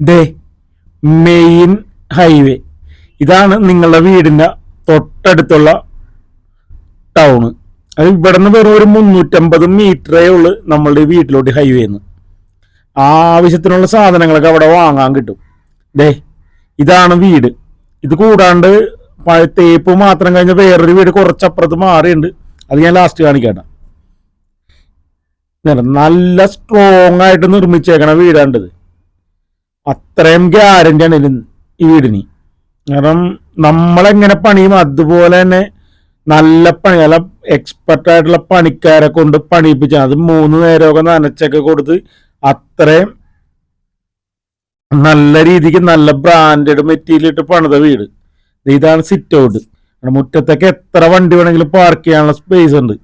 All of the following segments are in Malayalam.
ദേ മെയിൻ ഹൈവേ. ഇതാണ് നിങ്ങളുടെ വീടിന്റെ തൊട്ടടുത്തുള്ള ടൗണ് അത് ഇവിടെ നിന്ന് വെറും ഒരു മുന്നൂറ്റമ്പത് മീറ്ററേ ഉള്ളു നമ്മളുടെ വീട്ടിലോട്ട് ഹൈവേ എന്ന് ആവശ്യത്തിനുള്ള സാധനങ്ങളൊക്കെ അവിടെ വാങ്ങാൻ കിട്ടും. ദേ ഇതാണ് വീട്. ഇത് കൂടാണ്ട് തേപ്പ് മാത്രം കഴിഞ്ഞ വേറൊരു വീട് കുറച്ചപ്പുറത്ത് മാറിയുണ്ട് അത് ഞാൻ ലാസ്റ്റ് കാണിക്കട്ടെ. നല്ല സ്ട്രോങ് ആയിട്ട് നിർമ്മിച്ചേക്കണ വീടാണ്ടത് അത്രയും ഗ്യാരണ്ടിയാണ് ഇതിന് ഈ വീടിന്. കാരണം നമ്മളെങ്ങനെ പണിയും അതുപോലെ തന്നെ നല്ല പണി നല്ല എക്സ്പെർട്ട് ആയിട്ടുള്ള പണിക്കാരെ കൊണ്ട് പണിയിപ്പിച്ച അത് മൂന്ന് നേരമൊക്കെ നനച്ചൊക്കെ കൊടുത്ത് അത്രയും നല്ല രീതിക്ക് നല്ല ബ്രാൻഡഡ് മെറ്റീരിയൽ ഇട്ട് പണിത വീട്. ഇതാണ് സിറ്റ് ഔട്ട് മുറ്റത്തൊക്കെ എത്ര വണ്ടി വേണമെങ്കിലും പാർക്ക് ചെയ്യാനുള്ള സ്പേസ് ഉണ്ട്.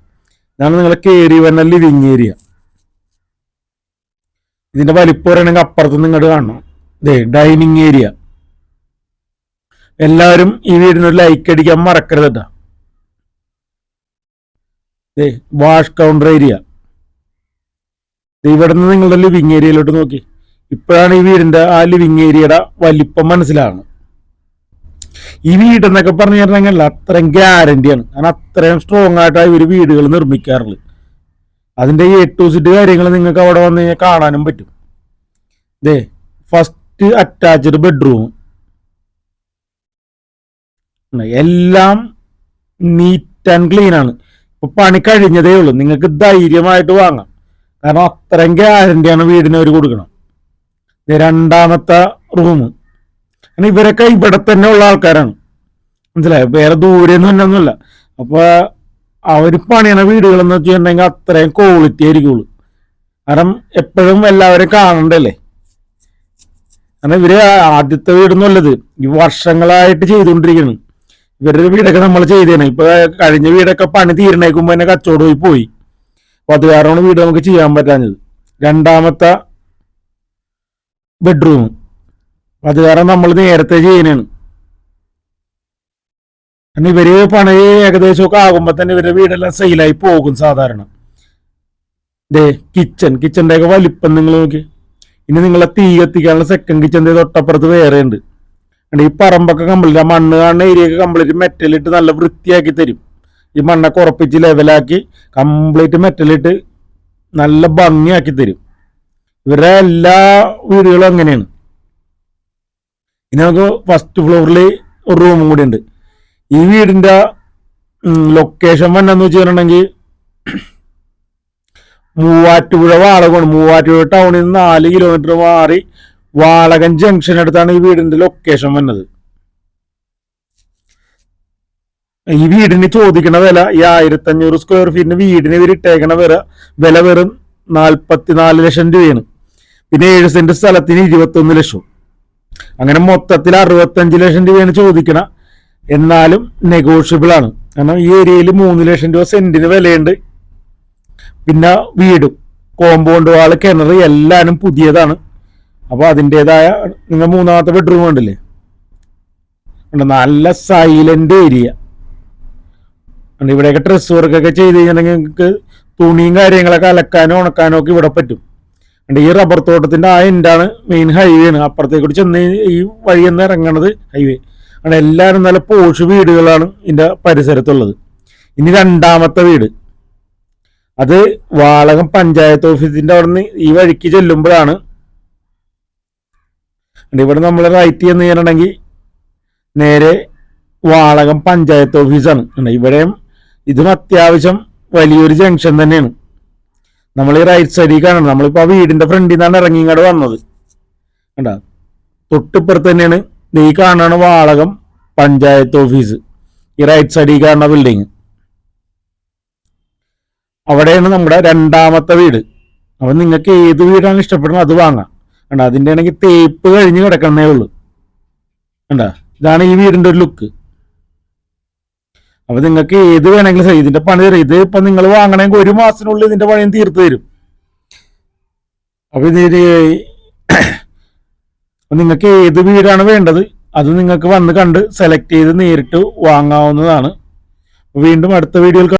ഇതാണ് നിങ്ങളെ കയറി വരുന്ന ലിവിങ് ഏരിയ ഇതിന്റെ വലിപ്പം പറയണമെങ്കിൽ അപ്പുറത്ത് നിങ്ങോട്ട് കാണണം. ദേ ഡൈനിങ് ഏരിയ എല്ലാവരും ഈ വീടിനൊരു ലൈക്ക് അടിക്കാൻ മറക്കരുത് ദേ വാഷ് കൗണ്ടർ ഏരിയ ഇവിടെ നിന്ന് നിങ്ങളുടെ ലിവിങ് ഏരിയയിലോട്ട് നോക്കി. ഇപ്പോഴാണ് ഈ വീടിന്റെ ആ ലിവിങ് ഏരിയയുടെ വലിപ്പം മനസ്സിലാവുന്നത് ഈ വീട് എന്നൊക്കെ പറഞ്ഞു കഴിഞ്ഞാൽ അത്രയും ഗ്യാരണ്ടിയാണ് കാരണം അത്രയും സ്ട്രോങ് ആയിട്ട് ഇവർ വീടുകൾ നിർമ്മിക്കാറുള്ളത്. അതിന്റെ എ ടു സിറ്റ് കാര്യങ്ങൾ നിങ്ങൾക്ക് അവിടെ വന്നു കഴിഞ്ഞാൽ കാണാനും പറ്റും. ദേ ഫസ്റ്റ് അറ്റാച്ച്ഡ് ബെഡ്റൂം. എല്ലാം നീറ്റ് ആൻഡ് ക്ലീൻ ആണ്. ഇപ്പൊ പണി കഴിഞ്ഞതേ ഉള്ളൂ. നിങ്ങൾക്ക് ധൈര്യമായിട്ട് വാങ്ങാം. കാരണം അത്രയും ഗ്യാരണ്ടിയാണ് വീടിന് അവർ കൊടുക്കണം. ദേ രണ്ടാമത്തെ റൂം കാരണം ഇവരൊക്കെ ഇവിടെ തന്നെ ഉള്ള ആൾക്കാരാണ്. മനസ്സിലായോ? വേറെ ദൂരെ ഒന്നും ഒന്നുമില്ല അപ്പൊ അവർ പണിയണ വീടുകൾ എന്ന് വെച്ചിട്ടുണ്ടെങ്കിൽ അത്രയും ക്വാളിറ്റി ആയിരിക്കുള്ളൂ. കാരണം എപ്പോഴും എല്ലാവരും കാണണ്ടല്ലേ? കാരണം ഇവർ ആദ്യത്തെ വീടൊന്നുമല്ലത് ഈ വർഷങ്ങളായിട്ട് ചെയ്തുകൊണ്ടിരിക്കുന്നു ഇവരുടെ വീടൊക്കെ നമ്മൾ ചെയ്തേനെ. ഇപ്പൊ കഴിഞ്ഞ വീടൊക്കെ പണി തീരണേക്കുമ്പോ തന്നെ കച്ചവടം പോയി പോയി. അപ്പൊ അത് കാരണമാണ് വീട് നമുക്ക് ചെയ്യാൻ പറ്റാഞ്ഞത്. രണ്ടാമത്തെ ബെഡ്റൂം അത് കാരണം നമ്മൾ നേരത്തെ ചെയ്യണേണ്. കാരണം ഇവർ പണി ഏകദേശമൊക്കെ ആകുമ്പോ തന്നെ ഇവരുടെ വീടെല്ലാം സെയിലായി പോകും സാധാരണ. ദേ കിച്ചൺ കിച്ചന്റെ ഒക്കെ വലിപ്പം നിങ്ങൾ നോക്കി. ഇനി നിങ്ങളെ തീ കത്തിക്കാനുള്ള സെക്കൻഡ് കിച്ചന്റെ തൊട്ടപ്പുറത്ത് വേറെ ഉണ്ട്. ഈ പറമ്പൊക്കെ കംപ്ലീറ്റ് ആ മണ്ണ് കാണുന്ന ഏരിയയൊക്കെ കംപ്ലീറ്റ് മെറ്റലിട്ട് നല്ല വൃത്തിയാക്കി തരും. ഈ മണ്ണൊക്കെ ഉറപ്പിച്ച് ലെവലാക്കി കംപ്ലീറ്റ് മെറ്റലിട്ട് നല്ല ഭംഗിയാക്കി തരും. ഇവരുടെ എല്ലാ വീടുകളും അങ്ങനെയാണ്. ഇനി നമുക്ക് ഫസ്റ്റ് ഫ്ലോറിൽ ഒരു റൂമും കൂടി ഉണ്ട്. ഈ വീടിന്റെ ലൊക്കേഷൻ വന്നെന്ന് വെച്ചിട്ടുണ്ടെങ്കിൽ മൂവാറ്റുപുഴ വാളകമാണ് മൂവാറ്റുപുഴ ടൗണിൽ നിന്ന് നാല് കിലോമീറ്റർ മാറി വാളകൻ ജംഗ്ഷൻ അടുത്താണ് ഈ വീടിന്റെ ലൊക്കേഷൻ വന്നത്. ഈ വീടിന് ചോദിക്കണ വില ഈ ആയിരത്തി അഞ്ഞൂറ് സ്ക്വയർ ഫീറ്റിന് വീടിന് ഇവർ ഇട്ടേക്കണ വില വില വെറും നാൽപ്പത്തിനാല് ലക്ഷം രൂപയാണ്. പിന്നെ ഏഴ് സെന്റ് സ്ഥലത്തിന് ഇരുപത്തൊന്ന് ലക്ഷം. അങ്ങനെ മൊത്തത്തിൽ അറുപത്തഞ്ച് ലക്ഷം രൂപയാണ് ചോദിക്കണ. എന്നാലും നെഗോഷ്യബിൾ ആണ്. കാരണം ഈ ഏരിയയിൽ മൂന്ന് ലക്ഷം രൂപ സെന്റിന് വിലയുണ്ട്. പിന്നെ വീടും. കോമ്പൗണ്ട് വാൾ കിണർ എല്ലാനും പുതിയതാണ്. അപ്പോൾ അതിന്റെതായ നിങ്ങൾ മൂന്നാമത്തെ ബെഡ്റൂം ഉണ്ടല്ലേ ഉണ്ട് നല്ല സൈലന്റ് ഏരിയ ഇവിടെയൊക്കെ ഡ്രസ് വർക്കൊക്കെ ചെയ്ത് കഴിഞ്ഞിട്ടുണ്ടെങ്കിൽ നിങ്ങൾക്ക് തുണിയും കാര്യങ്ങളൊക്കെ അലക്കാനോ ഉണക്കാനോ ഒക്കെ ഇവിടെ പറ്റും. ഈ റബ്ബർ തോട്ടത്തിന്റെ ആ എൻഡാണ് മെയിൻ ഹൈവേ ആണ്. അപ്പുറത്തേക്കൂടി ചെന്ന് ഈ വഴി എന്ന് ഇറങ്ങണത് ഹൈവേ അവിടെ എല്ലാവരും നല്ല പോഷ് വീടുകളാണ് ഇതിന്റെ പരിസരത്തുള്ളത്. ഇനി രണ്ടാമത്തെ വീട്. അത് വാളകം പഞ്ചായത്ത് ഓഫീസിന്റെ അവിടെ നിന്ന് ഈ വഴിക്ക് ചെല്ലുമ്പോഴാണ്. ഇവിടെ നമ്മൾ റൈറ്റ് ചെന്ന് ചെയ്യണമെങ്കിൽ നേരെ വാളകം പഞ്ചായത്ത് ഓഫീസാണ്. ഇവിടെയും ഇതും അത്യാവശ്യം വലിയൊരു ജംഗ്ഷൻ തന്നെയാണ്. നമ്മൾ ഈ റൈറ്റ് സൈഡിൽ കാണണം നമ്മളിപ്പോൾ ആ വീടിന്റെ ഫ്രണ്ടിൽ നിന്നാണ് ഇറങ്ങി ഇങ്ങോട്ട് വന്നത്. കണ്ട? തൊട്ടിപ്പുറത്ത് തന്നെയാണ്. നീ കാണാണ് വാളകം പഞ്ചായത്ത് ഓഫീസ്. ഈ റൈറ്റ് സൈഡിൽ കാണുന്ന ബിൽഡിങ് അവിടെയാണ് നമ്മുടെ രണ്ടാമത്തെ വീട്. അപ്പം നിങ്ങൾക്ക് ഏത് വീടാണ് ഇഷ്ടപ്പെടുന്നത് അത് വാങ്ങാം. കണ്ട? അതിന്റെ ആണെങ്കിൽ തേപ്പ് കഴിഞ്ഞ് കിടക്കണേ ഉള്ളൂ. കണ്ട? ഇതാണ് ഈ വീടിന്റെ ഒരു ലുക്ക് അപ്പം നിങ്ങൾക്ക് ഏത് വേണമെങ്കിലും ഇതിന്റെ പണി തരും. ഇത് ഇപ്പം നിങ്ങൾ വാങ്ങണമെങ്കിൽ ഒരു മാസത്തിനുള്ളിൽ ഇതിന്റെ പണിയും തീർത്ത് തരും. അപ്പം അപ്പൊ നിങ്ങൾക്ക് ഏത് വീടാണ് വേണ്ടത് അത് നിങ്ങൾക്ക് വന്ന് കണ്ട് സെലക്ട് ചെയ്ത് നേരിട്ട് വാങ്ങാവുന്നതാണ്. വീണ്ടും അടുത്ത വീഡിയോയിൽ